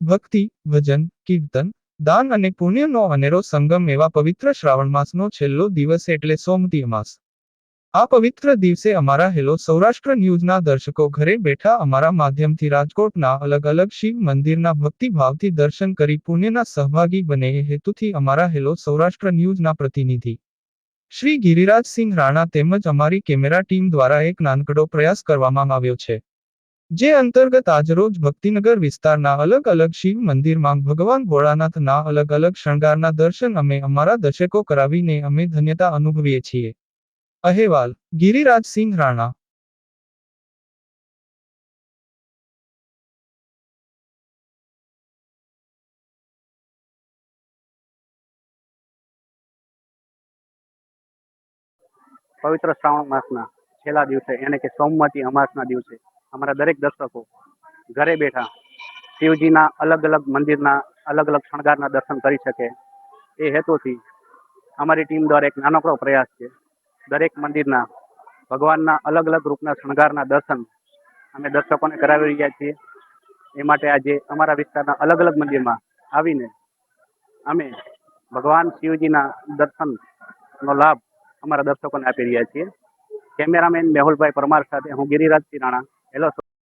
ભક્તિ, ભજન, કીર્તન, દાન અને પુણ્યનો અનેરો સંગમ એવા પવિત્ર શ્રાવણ માસનો છેલ્લો દિવસ એટલે સોમતી અમાસ આ પવિત્ર દિવસે અમારા હેલો સૌરાષ્ટ્ર ન્યૂઝના દર્શકો ઘરે બેઠા અમારા માધ્યમથી રાજકોટના અલગ અલગ શિવ મંદિરના ભક્તિભાવથી દર્શન કરી પુણ્યના સહભાગી બને એ હેતુથી અમારા હેલો સૌરાષ્ટ્ર ન્યૂઝના પ્રતિનિધિ. શ્રી ગિરિરાજસિંહ રાણા તેમજ અમારી કેમેરા ટીમ દ્વારા એક નાનકડો પ્રયાસ કરવામાં આવ્યો છે. જે અંતર્ગત આજરોજ ભક્તિનગર વિસ્તારના અલગ અલગ શિવ મંદિરમાં ભગવાન ભોળાનાથના અલગ અલગ શણગારના દર્શન અમે અમારા દર્શકો કરાવીને અમે ધન્યતા અનુભવીએ છીએ. અહેવાલ ગિરિરાજસિંહ રાણા. પવિત્ર શ્રાવણ માસના છેલ્લા દિવસે એને કે સોમવતી અમાસના દિવસે અમારા દરેક દર્શકો ઘરે બેઠા શિવજીના અલગ અલગ મંદિરના અલગ અલગ શણગારના દર્શન કરી શકે એ હેતુથી અમારી ટીમ દ્વારા એક નાનકડો પ્રયાસ છે. દરેક મંદિરના ભગવાનના અલગ અલગ રૂપના શણગારના દર્શન અમે દર્શકોને કરાવી રહ્યા છીએ. એ માટે આજે અમારા વિસ્તારના અલગ અલગ મંદિરમાં આવીને અમે ભગવાન શિવજીના દર્શનનો લાભ અમારા દર્શકોને આપી રહ્યા છીએ. કેમેરામેન મેહુલભાઈ પરમાર સાથે હું ગિરિરાજ સિંહ રાણા. હેલો